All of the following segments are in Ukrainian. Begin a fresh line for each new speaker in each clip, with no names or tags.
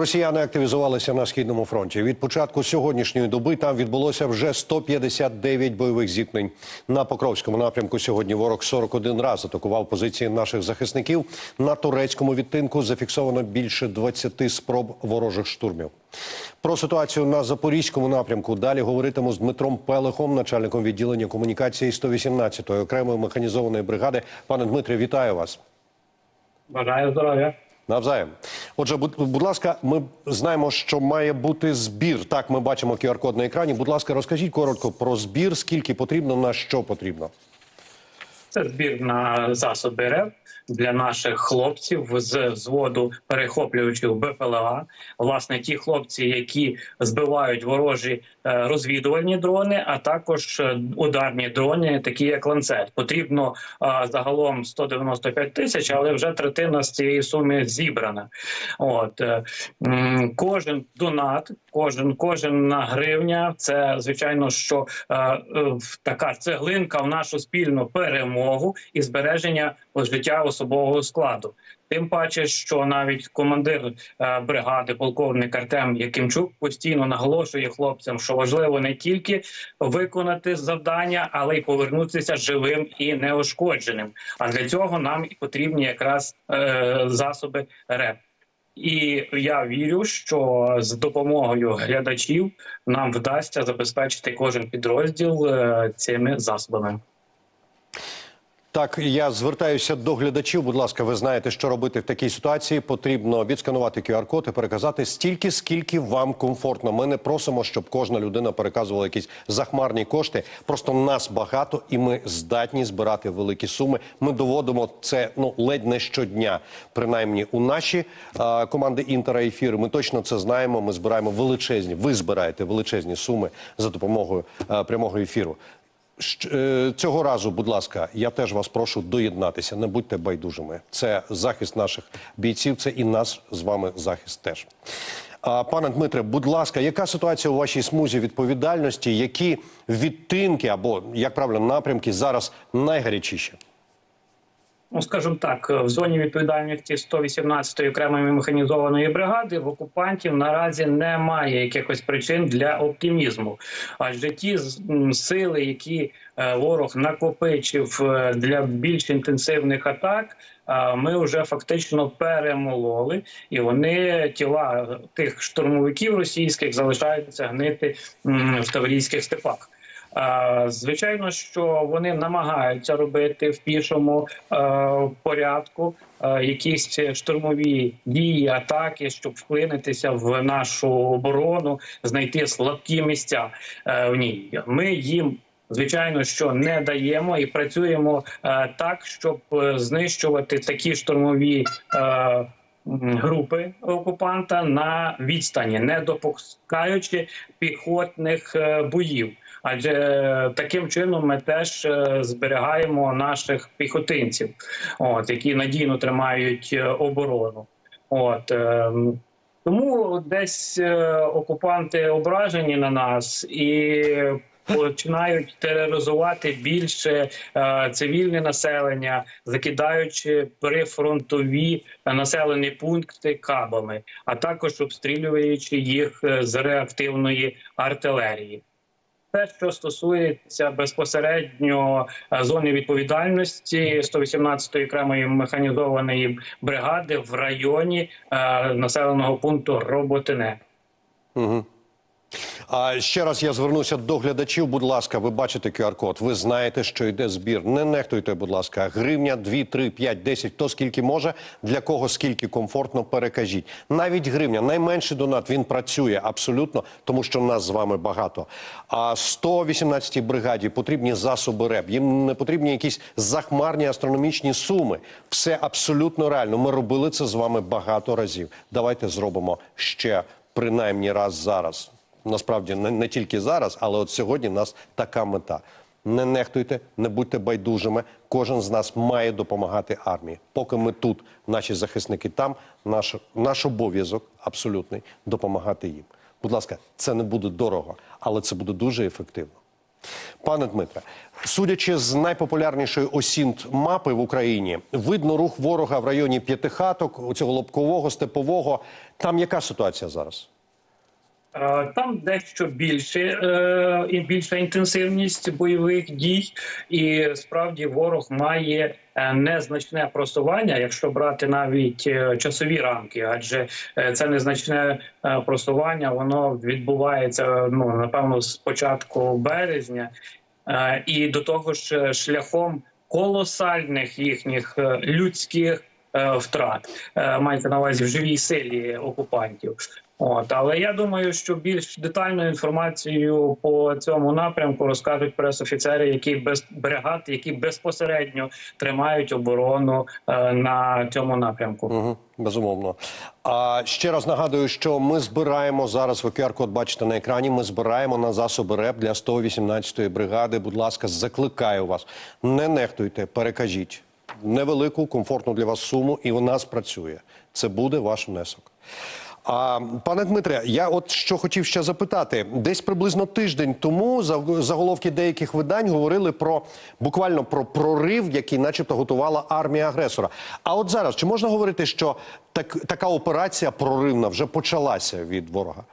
Росіяни активізувалися на східному фронті. Від початку сьогоднішньої доби там відбулося вже 159 бойових зіткнень. На Покровському напрямку сьогодні ворог 41 раз атакував позиції наших захисників. На турецькому відтинку зафіксовано більше 20 спроб ворожих штурмів. Про ситуацію на запорізькому напрямку далі говоритиму з Дмитром Пелехом, начальником відділення комунікації 118-ї окремої механізованої бригади. Пане Дмитре, вітаю вас.
Бажаю здоров'я.
Навзаєм. Отже, будь, ласка, ми знаємо, що має бути збір. Так, ми бачимо QR-код на екрані. Будь ласка, розкажіть коротко про збір, скільки потрібно, на що потрібно.
Це збір на засоби РЕВ для наших хлопців з взводу перехоплюючих БПЛА. Власне, ті хлопці, які збивають ворожі е, розвідувальні дрони, а також е, ударні дрони, такі як ланцет. Потрібно е, загалом 195 тисяч, але вже третина з цієї суми зібрана. От кожен донат, кожен кожен гривня. Це звичайно, що така цеглинка в нашу спільну перемогу і збереження життя особового складу. Тим паче, що навіть командир е, бригади, полковник Артем Якимчук, постійно наголошує хлопцям, що важливо не тільки виконати завдання, але й повернутися живим і неушкодженим. А для цього нам потрібні якраз е, засоби РЕП. І я вірю, що з допомогою глядачів нам вдасться забезпечити кожен підрозділ е, цими засобами.
Так, я звертаюся до глядачів. Будь ласка, ви знаєте, що робити в такій ситуації. Потрібно відсканувати QR-код і переказати стільки, скільки вам комфортно. Ми не просимо, щоб кожна людина переказувала якісь захмарні кошти. Просто нас багато, і ми здатні збирати великі суми. Ми доводимо це ну ледь не щодня. Принаймні, у наші е, команди інтера ефір. Ми точно це знаємо. Ми збираємо величезні. Ви збираєте величезні суми за допомогою е, прямого ефіру. Е, Цього разу, будь ласка, я теж вас прошу доєднатися. Не будьте байдужими. Це захист наших бійців, це і наш з вами захист теж. Пане Дмитре, будь ласка, яка ситуація у вашій смузі відповідальності? Які відтинки або як правильно напрямки зараз найгарячіші?
Ну, скажімо так, в зоні відповідальності 118-ї окремої механізованої бригади в окупантів наразі немає якихось причин для оптимізму. Адже ті сили, які е, ворог накопичив е, для більш інтенсивних атак. е, Ми вже фактично перемололи, і вони тіла тих штурмовиків російських залишаються гнити в таврійських степах. Звичайно, що вони намагаються робити в пішому е, порядку е, якісь штурмові дії, атаки, щоб вклинитися в нашу оборону, знайти слабкі місця е, в ній. Ми їм. Звичайно, що не даємо і працюємо е, так, щоб знищувати такі штурмові е, групи окупанта на відстані, не допускаючи піхотних е, боїв. Адже е, таким чином ми теж е, зберігаємо наших піхотинців, от які надійно тримають е, оборону. От е, тому десь окупанти ображені на нас і починають тероризувати більше е, цивільне населення, закидаючи прифронтові населені пункти кабами, а також обстрілюючи їх з реактивної артилерії. Те, що стосується безпосередньо е, зони відповідальності 118-ї окремої механізованої бригади в районі е, населеного пункту Роботине.
Угу. А ще раз я звернуся до глядачів. Будь ласка, ви бачите QR-код. Ви знаєте, що йде збір. Не нехтуйте, будь ласка, гривня, 2, 3, 5, 10, хто скільки може, для кого скільки комфортно перекажіть. Навіть гривня, найменший донат, він працює абсолютно, тому що нас з вами багато. А 118-й бригаді потрібні засоби РЕБ. Їм не потрібні якісь захмарні астрономічні суми. Все абсолютно реально. Ми робили це з вами багато разів. Давайте зробимо ще принаймні раз зараз. Насправді не, не тільки зараз, але от сьогодні в нас така мета. Не нехтуйте, не будьте байдужими. Кожен з нас має допомагати армії. Поки ми тут, наші захисники там, наш, наш обов'язок абсолютний допомагати їм. Будь ласка, це не буде дорого, але це буде дуже ефективно. Пане Дмитре, судячи з найпопулярнішої осінт мапи в Україні, видно рух ворога в районі п'ятихаток, цього лобкового, степового. Там яка ситуація зараз?
Там дещо більше е, і більша інтенсивність бойових дій, і справді ворог має е, незначне просування, якщо брати навіть е, часові рамки, адже це незначне просування, воно відбувається ну напевно з початку березня, і до того ж шляхом колосальних їхніх людських втрат. Е, Мається на увазі в живій силі окупантів. От, але я думаю, що більш детальну інформацію по цьому напрямку розкажуть пресофіцери, які без бригад, які безпосередньо тримають оборону е, на цьому напрямку.
Угу, безумовно. А ще раз нагадую, що ми збираємо зараз. Ви QR-код бачите на екрані. Ми збираємо на засоби РЕП для 118-ї бригади. Будь ласка, закликаю вас. Не нехтуйте, перекажіть невелику, комфортну для вас суму, і вона спрацює. Це буде ваш внесок. А пане Дмитре, я от що хотів ще запитати, десь приблизно тиждень тому заголовки деяких видань говорили про буквально про прорив, який, начебто, готувала армія агресора. А от зараз чи можна говорити, що так, така операція проривна вже почалася від ворога?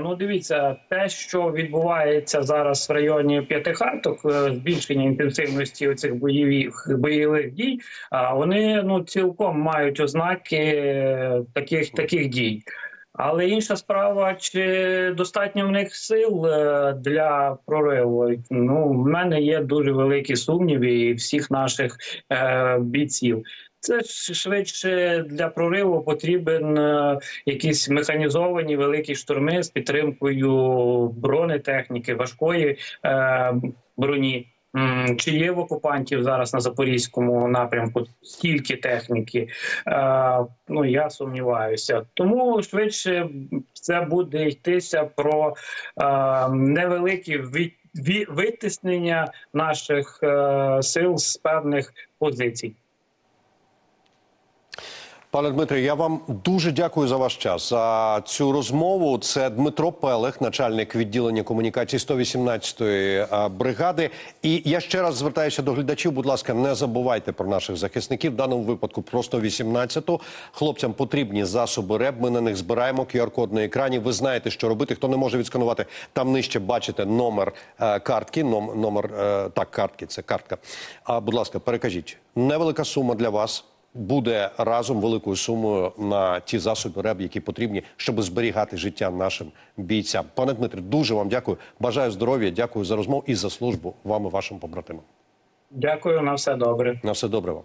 Ну, дивіться, те, що відбувається зараз в районі п'ятихаток, е, збільшення інтенсивності цих бойових бойових дій, вони ну цілком мають ознаки е, таких таких дій. Але інша справа, чи достатньо в них сил е, для прориву? Ну, в мене є дуже великі сумніви і всіх наших е, бійців. Це швидше для прориву потрібен е, якісь механізовані великі штурми з підтримкою бронетехніки, важкої е, броні. Чи є в окупантів зараз на запорізькому напрямку стільки техніки? Е, ну я сумніваюся. Тому швидше це буде йтися про е, невеликі витиснення наших е, сил з певних позицій.
Пане Дмитре, я вам дуже дякую за ваш час за цю розмову. Це Дмитро Пелех, начальник відділення комунікації 118-ї бригади. І я ще раз звертаюся до глядачів. Будь ласка, не забувайте про наших захисників. В даному випадку про 118-ту. Хлопцям потрібні засоби РЕБ. Ми на них збираємо QR-код на екрані. Ви знаєте, що робити. Хто не може відсканувати, там нижче бачите номер е, картки. Ном, номер е, так, картки. Це картка. А будь ласка, перекажіть. Невелика сума для вас буде разом великою сумою на ті засоби РЕБ, які потрібні, щоб зберігати життя нашим бійцям. Пане Дмитре, дуже вам дякую. Бажаю здоров'я, дякую за розмову і за службу вам і вашим побратимам.
Дякую на все добре.
На все добре вам.